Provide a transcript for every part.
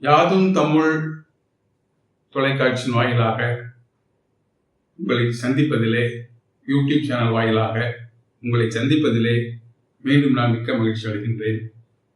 யாதும் தமிழ் தொலைக்காட்சியின் வாயிலாக உங்களை சந்திப்பதிலே யூடியூப் சேனல் வாயிலாக உங்களை சந்திப்பதிலே மீண்டும் நான் மிக்க மகிழ்ச்சி அடைகின்றேன்.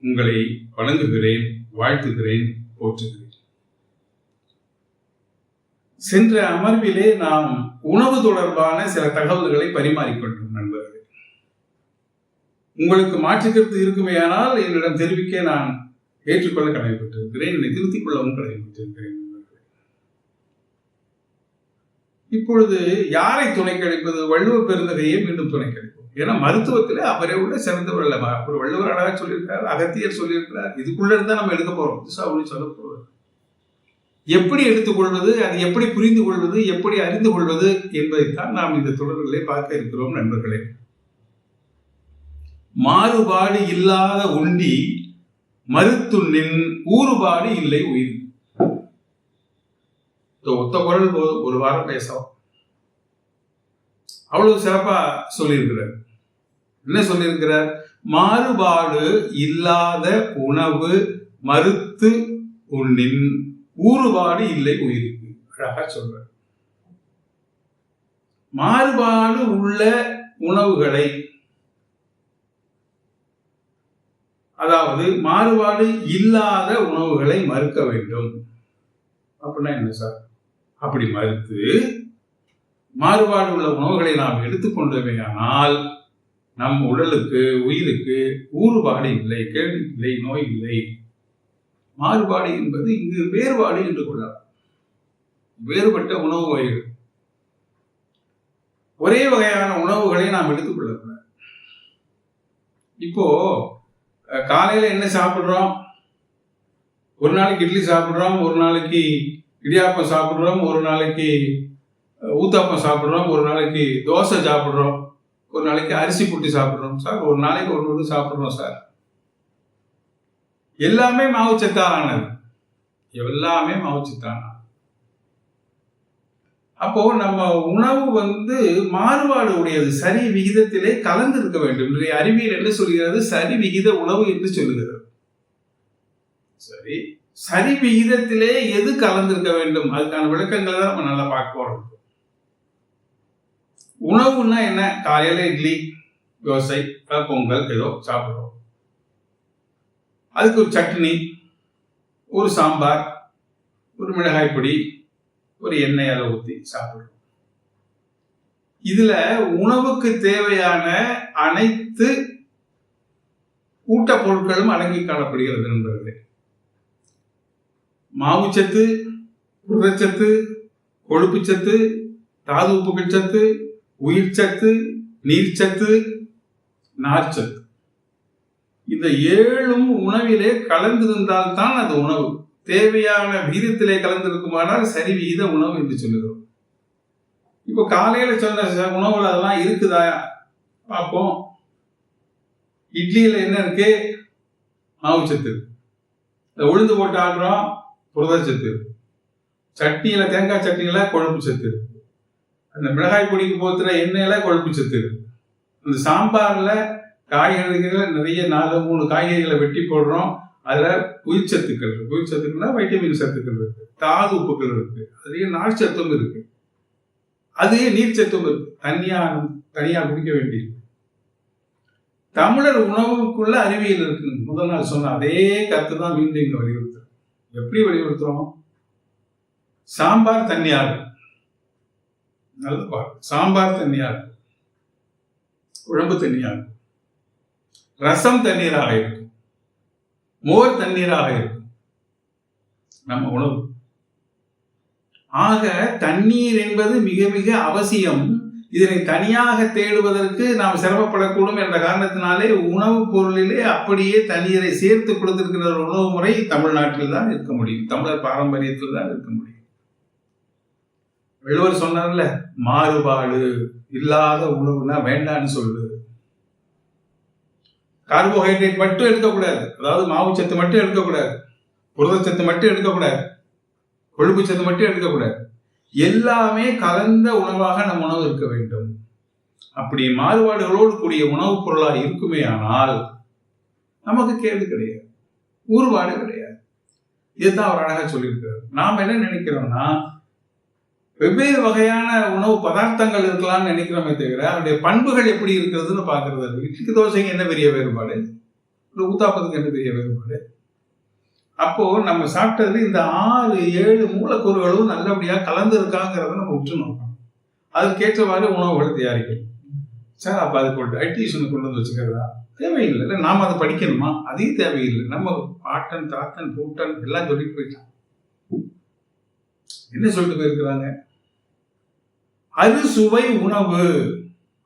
உங்களை வழங்குகிறேன் வாழ்த்துகிறேன் போற்றுகிறேன். சென்ற அமர்விலே நாம் உணவு தொடர்பான சில தகவல்களை பரிமாறிக்கொண்டோம் நண்பர்களே. உங்களுக்கு மாற்றுக்கருத்து இருக்குமேயானால் என்னிடம் தெரிவிக்க நான் ஏற்றுக்கொள்ள கடமைப்பட்டிருக்கிறேன் என்னை திருத்திக் கொள்ளவும் கடமைப்பட்டிருக்கிறேன். இப்பொழுது யாரை துணை கழிப்பது வள்ளுவ பெருந்தகையே மீண்டும் துணை கழிப்போம் ஏன்னா மருத்துவத்தில் அவரை உள்ள சிறந்தவர் அல்லவா ஒரு வள்ளுவர் அழகாக சொல்லியிருக்கிறார் அகத்தியர் சொல்லியிருக்கிறார். இதுக்குள்ள இருந்தா நம்ம எடுக்க போறோம். புதுசா சொல்ல போறோம் எப்படி எடுத்துக்கொள்வது? அதை எப்படி புரிந்து கொள்வது எப்படி அறிந்து கொள்வது என்பதைத்தான் நாம் இந்த தொடர்களிலே பார்க்க இருக்கிறோம் நண்பர்களே. மாறுபாடு இல்லாத உண்டி மருத்துண்ணின் ஊறுபாடு இல்லை உயிர். இந்த ஒத்த குரல் போதும் ஒரு வாரம் பேசலாம் அவ்வளவு சிறப்பா சொல்லியிருக்கிறார். என்ன சொல்லியிருக்கிறார்? மாறுபாடு இல்லாத உணவு மறுத்து உண்ணின் ஊறுபாடு இல்லை உயிருக்கு. அழகா சொல்றார். மாறுபாடு உள்ள உணவுகளை அதாவது மாறுபாடு இல்லாத உணவுகளை மறுக்க வேண்டும். அப்படின்னா என்ன சார்? அப்படி மறுத்து மாறுபாடு உள்ள உணவுகளை நாம் எடுத்துக்கொண்டோமேயானால் நம் உடலுக்கு உயிருக்கு ஊறுபாடு இல்லை கேடு இல்லை நோய் இல்லை. மாறுபாடு என்பது இங்கு வேறுபாடு என்று கொள்ளலாம். வேறுபட்ட உணவு வகைகள். ஒரே வகையான உணவுகளை நாம் எடுத்துக்கொள்ளக்கூடாது. இப்போ காலையில் என்ன சாப்பிட்றோம்? ஒரு நாளைக்கு இட்லி சாப்பிட்றோம் ஒரு நாளைக்கு இடியாப்பம் சாப்பிட்றோம் ஒரு நாளைக்கு ஊத்தாப்பம் சாப்பிட்றோம் ஒரு நாளைக்கு தோசை சாப்பிட்றோம் ஒரு நாளைக்கு அரிசி புட்டி சாப்பிட்றோம். சார் ஒரு நாளைக்கு ஒன்று ஒன்று சாப்பிட்றோம் சார். எல்லாமே மாவுச்சத்தாலானது. எல்லாமே மாவுச்சத்தானா அப்போ நம்ம உணவு வந்து மாறுபாடு உடையது சரி விகிதத்திலே கலந்து இருக்க வேண்டும். இன்றைய அறிவியல் என்ன சொல்கிறது? சரி விகித உணவு என்று சொல்லுகிறது சரி சரி விகிதத்திலே எது கலந்திருக்க வேண்டும்? அதுக்கான விளக்கங்களை தான் நம்ம நல்லா பார்க்க போறோம். உணவுன்னா என்ன? காலையில இட்லி தோசை பொங்கல் ஏதோ சாப்பிடுறோம். அதுக்கு ஒரு சட்னி ஒரு சாம்பார் ஒரு மிளகாய் பொடி ஒரு எண்ணெய் அதை ஊற்றி சாப்பிடுறோம் இதுல உணவுக்கு தேவையான அனைத்து ஊட்டப் பொருட்களும் அடங்கி காணப்படுகிறது நண்பர்களே. மாவுச்சத்து புரதச்சத்து கொழுப்புச்சத்து தாது உப்புகள் சத்து உயிர் சத்து நீர்ச்சத்து நார்ச்சத்து இந்த ஏழும் உணவிலே கலந்திருந்தால்தான் அது உணவு. தேவையான விகிதத்திலே கலந்திருக்குமானால் சரி விகித உணவு என்று சொல்லுகிறோம். இப்போ காலையில சொன்ன உணவுகள் உணவுல அதெல்லாம் இருக்குதா? பார்ப்போம். இட்லியில என்ன இருக்கு? மாவுச்சத்து சத்து. உளுந்து போட்டு ஆடுறோம் புரதச்சத்து சத்து. சட்னியில தேங்காய் சட்னியில கொழுப்பு சத்து. அந்த மிளகாய் பொடிக்கு போத்துற எண்ணெயில கொழுப்பு சத்து. அந்த சாம்பார்ல காய்கறிகள் நிறைய நாலு மூணு காய்கறிகளை வெட்டி போடுறோம். அதில் உயிர்ச்சத்துக்கள் இருக்கு. வைட்டமின் சத்துக்கள் இருக்கு. தாது உப்புகள் இருக்கு. அதுலேயே நார்ச்சத்தும் இருக்கு. அதே நீர் இருக்கு. தனியா தனியாக குடிக்க வேண்டியது. தமிழர் உணவுக்குள்ள அறிவியல் இருக்கு முதல் நாள் சொன்ன அதே கருத்து தான் மீண்டும் இங்கே வலியுறுத்துறோம். எப்படி வலியுறுத்துறோம்? சாம்பார் தண்ணியார் இருக்கும் நல்ல பாரு சாம்பார் தண்ணியார் இருக்கும் குழம்பு இருக்கும் ரசம் தண்ணீராக இருக்கும் மோர் தண்ணீராக இருக்கும். நம்ம உணவு. ஆக தண்ணீர் என்பது மிக மிக அவசியம். இதனை தனியாக தேடுவதற்கு நாம் சிரமப்படக்கூடும் என்ற காரணத்தினாலே உணவுப் பொருளிலே அப்படியே தண்ணீரை சேர்த்து கொடுத்திருக்கிற ஒரு உணவு முறை தமிழ்நாட்டில் தான் இருக்க முடியும். தமிழர் பாரம்பரியத்தில் தான் இருக்க முடியும். வள்ளுவர் சொன்னார்ல மாறுபாடு இல்லாத உணவுனா வேண்டான்னு சொல்லு. கார்போஹைட்ரேட் மட்டும் எடுக்கக்கூடாது. அதாவது மாவு சத்து மட்டும் எடுக்கக்கூடாது. புரதச்சத்து மட்டும் எடுக்கக்கூடாது. கொழுப்பு சத்து மட்டும் எடுக்கக்கூடாது. எல்லாமே கலந்த உணவாக நம் உணவு இருக்க வேண்டும். அப்படி மாறுபாடுகளோடு கூடிய உணவுப் பொருளாக இருக்குமே ஆனால் நமக்கு கேள்வி கிடையாது. ஊறுபாடு கிடையாது. இதுதான் அவர் அழகா சொல்லியிருக்கிறார். நாம் என்ன நினைக்கிறோம்னா வெவ்வேறு வகையான உணவு பதார்த்தங்கள் இருக்கலாம்னு நினைக்கிறோமே தவிர அதனுடைய பண்புகள் எப்படி இருக்கிறதுன்னு பார்க்கறது இட்லிக்கு தோசைக்கு என்ன பெரிய வேறுபாடு? ஒரு ஊத்தாப்பத்துக்கு என்ன பெரிய வேறுபாடு? அப்போ நம்ம சாப்பிட்டது இந்த ஆறு ஏழு மூலக்கூறுகளும் நல்லபடியாக கலந்து இருக்காங்கிறத நம்ம உற்று நோக்கணும். அதுக்கேற்றவாறு உணவுகளை தயாரிக்கணும். சார் அப்போ அதுக்கு ஒரு டயட்டீஷியனை கொண்டு வந்து வச்சுக்கிறதா? தேவையில்லை. இல்லை நாம் அதை படிக்கணுமா? அதையும் தேவையில்லை. நம்ம பாட்டன் தாத்தன் பூட்டன் எல்லாம் சொல்லிட்டு போயிட்டான். என்ன சொல்லிட்டு போயிருக்கிறாங்க? அறுசுவை உணவு.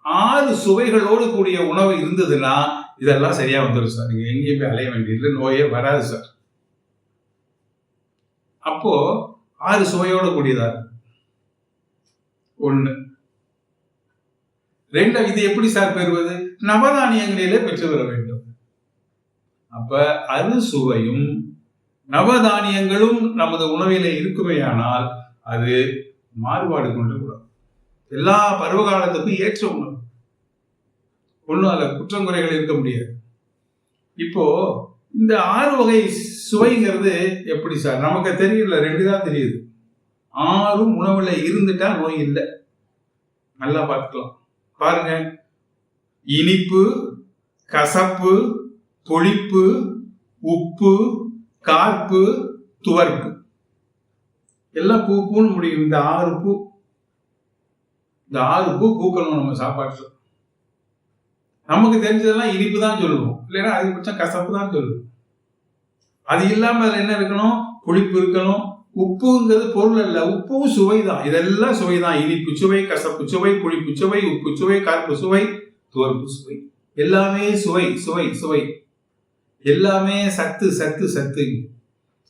ஆறு சுவைகளோடு கூடிய உணவு இருந்ததுன்னா இதெல்லாம் சரியா வந்துடும் சார். நீங்க எங்கேயும் போய் அலைய வேண்டியதில்லை. நோயே வராது சார். அப்போ ஆறு சுவையோட கூடியதா? ஒண்ணு. ரெண்டு இது எப்படி சார் பெறுவது? நவதானியங்களிலே பெற்று வர வேண்டும். அப்ப அறுசுவையும் நவதானியங்களும் நமது உணவிலே இருக்குமேயானால் அது மாறுபாடு கொண்டு கூடாது. எல்லா பருவகாலத்துக்கும் ஏற்ற உணவு. ஒன்றும் அதில் குற்றம் குறைகள் இருக்க முடியாது. இப்போ இந்த ஆறு வகை சுவைங்கிறது எப்படி சார்? நமக்கு தெரியல ரெண்டு தான் தெரியுது. ஆறும் உணவுல இருந்துட்டா நோய் இல்லை. நல்லா பார்த்துக்கலாம். பாருங்க. இனிப்பு கசப்பு புளிப்பு உப்பு கார்ப்பு துவர்ப்பு. எல்லாம் பூ பூன்னு முடியும். இந்த ஆறு பூ இந்த ஆறு பூ பூக்கணும் நம்ம சாப்பாட்டுல. நமக்கு தெரிஞ்சதெல்லாம் இனிப்பு தான் சொல்லுவோம். இல்லைன்னா அதிகபட்சம் கசப்பு தான் சொல்லுவோம். அது இல்லாம அதுல என்ன இருக்கணும்? புளிப்பு இருக்கணும். உப்புங்கிறது பொருள் அல்ல. உப்பும் சுவை தான் இதெல்லாம் சுவை தான் இனிப்பு சுவை கசப்பு சுவை புளிப்பு சுவை உப்பு சுவை கார்ப்பு சுவை துவர்ப்பு சுவை. எல்லாமே சுவை சுவை சுவை. எல்லாமே சத்து சத்து சத்து.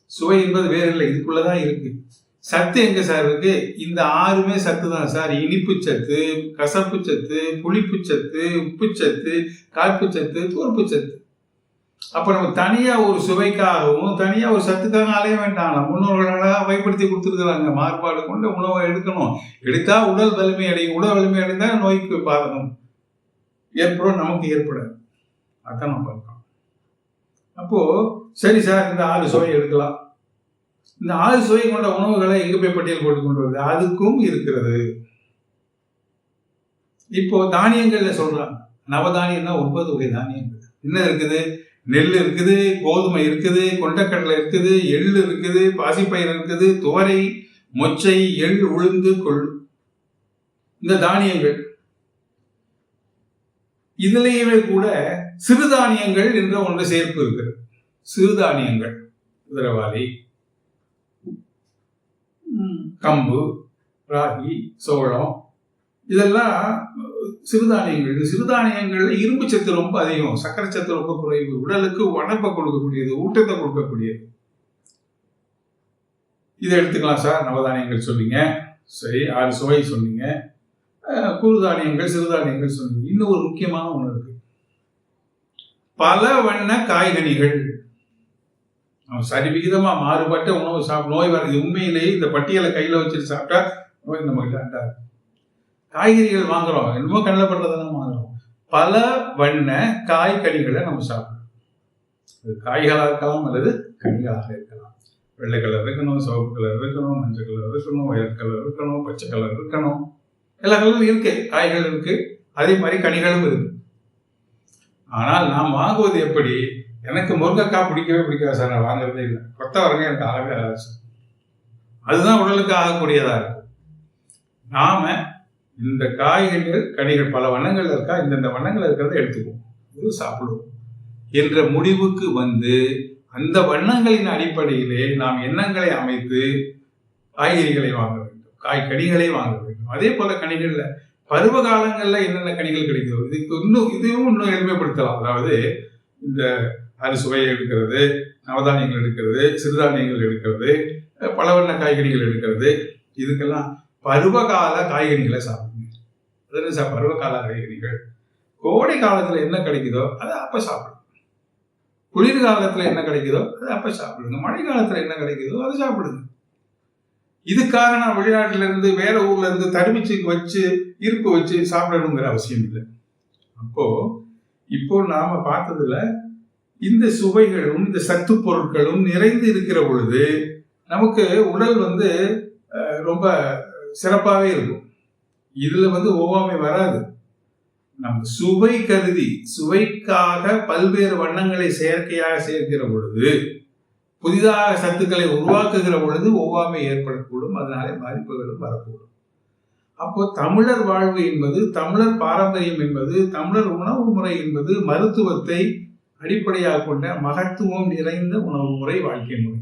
சுவை என்பது வேற இல்லை இதுக்குள்ளதான் இருக்கு. சத்து எங்க சார் இருக்கு? இந்த ஆறுமே சத்து தான் சார். இனிப்பு சத்து கசப்பு சத்து புளிப்பு சத்து உப்பு சத்து காய்ப்பு சத்து துவர்ப்பு சத்து. அப்ப நம்ம தனியா ஒரு சுவைக்காகவும் தனியா ஒரு சத்துக்காக அலைய வேண்டாம். நம்ம முன்னோர்கள் பயன்படுத்தி கொடுத்துருக்குறாங்க. மாறுபாடு கொண்டு உணவை எடுக்கணும். எடுத்தா உடல் வலிமை அடையும். உடல் வலிமை அடைந்தா நோய்க்கு பாதகம். ஏற்படும் நமக்கு ஏற்படாது. அதான் நம்ம பார்க்கலாம் அப்போ சரி சார் இந்த ஆறு சுவை எடுக்கலாம். இந்த ஆறு சுவை கொண்ட உணவுகளை எங்க போய் பட்டியல் போட்டு கொண்டு வருது? அதுக்கும் இருக்கிறது. இப்போ தானியங்கள்ல சொல்றாங்க நவதானியம்னா ஒன்பது வகை தானியங்கள். என்ன இருக்குது? நெல் இருக்குது கோதுமை இருக்குது கொண்டக்கடலை இருக்குது எள்ளு இருக்குது பாசிப்பயிர் இருக்குது துவரை மொச்சை எள் உளுந்து கொள். இந்த தானியங்கள். இதுலேயுமே கூட சிறுதானியங்கள் என்ற ஒன்று சேர்ப்பு இருக்கிறது சிறுதானியங்கள் குதிரவாளி கம்பு ராகி சோளம். இதெல்லாம் சிறுதானியங்கள். சிறுதானியங்கள்ல இரும்பு சத்து ரொம்ப அதிகம். சக்கரை சத்து ரொம்ப குறைவு. உடலுக்கு உடம்பை கொடுக்கக்கூடியது ஊட்டத்தை கொடுக்கக்கூடியது. இதை எடுத்துக்கலாம் சார். நவதானியங்கள் சொன்னீங்க. சரி ஆறு சுவை சொன்னீங்க. குறுதானியங்கள் சிறுதானியங்கள் சொன்னீங்க. இன்னும் ஒரு முக்கியமான ஒன்று இருக்கு. பல வண்ண காய்கனிகள். நம்ம சரி விகிதமாக மாறுபட்ட உணவு சாப்பிட நோய் வருது உண்மையிலேயே இந்த பட்டியலை கையில் வச்சுட்டு சாப்பிட்டா நோய் நம்ம அண்டாது. காய்கறிகள் வாங்குறோம். என்னமோ கண்ணில் பண்றதை வாங்குறோம். பல வண்ண காய்கறிகளை நம்ம சாப்பிடணும் அது காய்களாக இருக்கலாம் அல்லது கனிகளாக இருக்கலாம். வெள்ளை கலர் இருக்கணும் சிவப்பு கலர் இருக்கணும் மஞ்சள் கலர் இருக்கணும் ஒயர் கலர் இருக்கணும் பச்சை கலர் இருக்கணும். எல்லா கலரும் இருக்கு. காய்கள் இருக்கு. அதே மாதிரி கனிகளும் இருக்கு. ஆனால் நாம் வாங்குவது எப்படி? எனக்கு முருங்கைக்காய் பிடிக்கவே பிடிக்காது சார். நான் வாங்குறதே இல்லை. கொத்தவரங்க எனக்கு ஆகவே ஆகாது சார். அதுதான் உடலுக்கு ஆகக்கூடியதாக இருக்கும் நாம இந்த காய்கறிகள் கனிகள் பல வண்ணங்கள் இருக்கா இந்தந்த வண்ணங்கள் இருக்கிறத எடுத்துக்குவோம். இது சாப்பிடுவோம். என்ற முடிவுக்கு வந்து அந்த வண்ணங்களின் அடிப்படையிலே நாம் எண்ணங்களை அமைத்து காய்கறிகளை வாங்க வேண்டும். காய் கனிகளை வாங்க வேண்டும். அதே போல கனிகளில் பருவ காலங்களில் என்னென்ன கனிகள் கிடைக்குதோ இதுக்கு இன்னும் இதையும் இன்னும் எளிமைப்படுத்தலாம். அதாவது இந்த அறுசுவை எடுக்கிறது நவதானியங்கள் எடுக்கிறது சிறுதானியங்கள் எடுக்கிறது பல வண்ண காய்கறிகள் எடுக்கிறது. இதுக்கெல்லாம் பருவகால காய்கறிகளை சாப்பிடுங்க. அது என்ன சார்? பருவகால காய்கறிகள். கோடை காலத்தில் என்ன கிடைக்குதோ அதை அப்போ சாப்பிடுங்க. குளிர் காலத்தில் என்ன கிடைக்குதோ அதை அப்போ சாப்பிடுங்க. மழை காலத்தில் என்ன கிடைக்குதோ அதை சாப்பிடுங்க. இதுக்காக நான் வெளிநாட்டிலேருந்து வேற ஊர்ல இருந்து தருமிச்சு வச்சு இருப்பு வச்சு சாப்பிடணுங்கிற அவசியம் இல்லை. அப்போ இப்போ நாம பார்த்ததுல இந்த சுவைகளும் இந்த சத்து பொருட்களும் நிறைந்து இருக்கிற பொழுது நமக்கு உடல் வந்து ரொம்ப சிறப்பாகவே இருக்கும். இதில் வந்து ஒவ்வாமை வராது. நம்ம சுவை கருதி சுவைக்காக பல்வேறு வண்ணங்களை செயற்கையாக சேர்க்கிற பொழுது புதிதாக சத்துக்களை உருவாக்குகிற பொழுது ஒவ்வாமை ஏற்படக்கூடும் அதனாலே பாதிப்புகளும் வரக்கூடும். அப்போ தமிழர் வாழ்வு என்பது தமிழர் பாரம்பரியம் என்பது தமிழர் உணவு முறை என்பது மருத்துவத்தை அடிப்படையாக கொண்ட மகத்துவம் நிறைந்த உணவு முறை வாழ்க்கை முறை.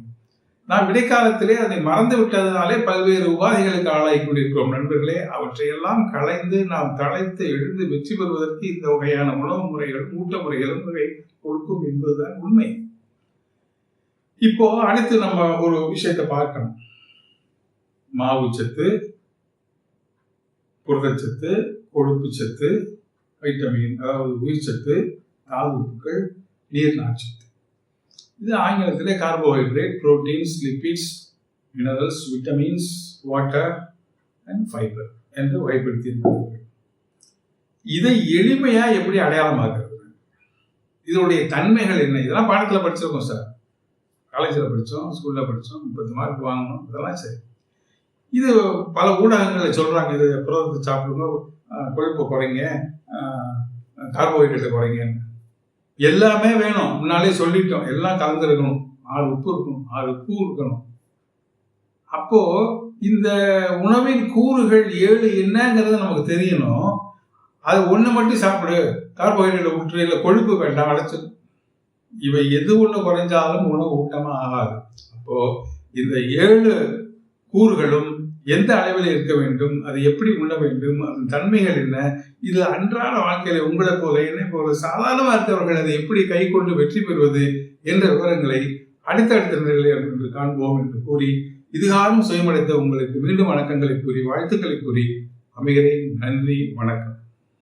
நாம் இடைக்காலத்திலே அதை மறந்து விட்டதனாலே பல்வேறு உபாதைகளுக்கு ஆளாகி கொண்டிருக்கிறோம். நண்பர்களே அவற்றையெல்லாம் களைந்து நாம் தலைத்து எழுந்து வெற்றி பெறுவதற்கு இந்த வகையான உணவு முறைகள் ஊட்ட முறைகளும் வகை கொடுக்கும் என்பதுதான் உண்மை. இப்போ அடுத்து நம்ம ஒரு விஷயத்தை பார்க்கணும். மாவுச்சத்து புரதச்சத்து கொழுப்புச்சத்து வைட்டமின் அதாவது உயிர்ச்சத்து தாது நீர் நார்ச்சத்து. இது ஆங்கிலத்திலே carbohydrate proteins lipids minerals vitamins water and fibre என்று வகைப்படுத்தியிருக்கிறார்கள். இதை எளிமையா எப்படி அடையாளமாக்குறது? இதனுடைய தன்மைகள் என்ன? இதெல்லாம் பாடத்தில் படிச்சிருக்கோம் சார். காலேஜில் படித்தோம் ஸ்கூலில் படித்தோம் முப்பத்து மார்க் வாங்கணும் இதெல்லாம் சரி. இது பல ஊடகங்களில் சொல்கிறாங்க இது புரதத்தை சாப்பிடுங்க கொழுப்பை குறைங்க கார்போஹைட்ரேட்டை குறைங்கன்னு. எல்லாமே வேணும். முன்னாலே சொல்லிட்டோம். எல்லாம் கலந்துருக்கணும். ஆறு உப்பு இருக்கணும். ஆறு பூ இருக்கணும். அப்போ இந்த உணவின் கூறுகள் ஏழு என்னங்கிறது நமக்கு தெரியணும். அது ஒன்று மட்டும் சாப்பிடு. கார்போஹைட்ரேட் விட்டுரு இல்லை கொழுப்பு வேண்டாம் அடைச்சு. இவை எது ஒன்று குறைஞ்சாலும் உணவு ஊட்டமாக ஆகாது. அப்போ இந்த ஏழு கூறுகளும் எந்த அளவில் இருக்க வேண்டும் அது எப்படி உண்ண வேண்டும் அதன் தன்மைகள் என்ன இது அன்றாட வாழ்க்கையில உங்களை போல என்னை போல சாதாரணமாக இருக்கிறவர்கள் அதை எப்படி கை கொண்டு வெற்றி பெறுவது என்ற விவரங்களை அடுத்தடுத்த நிலையில் என்று காண்போம் என்று கூறி இதுகாலம் சுயமடைத்த உங்களுக்கு மீண்டும் வணக்கங்களை கூறி வாழ்த்துக்களை கூறி அமைகிறேன். நன்றி வணக்கம்.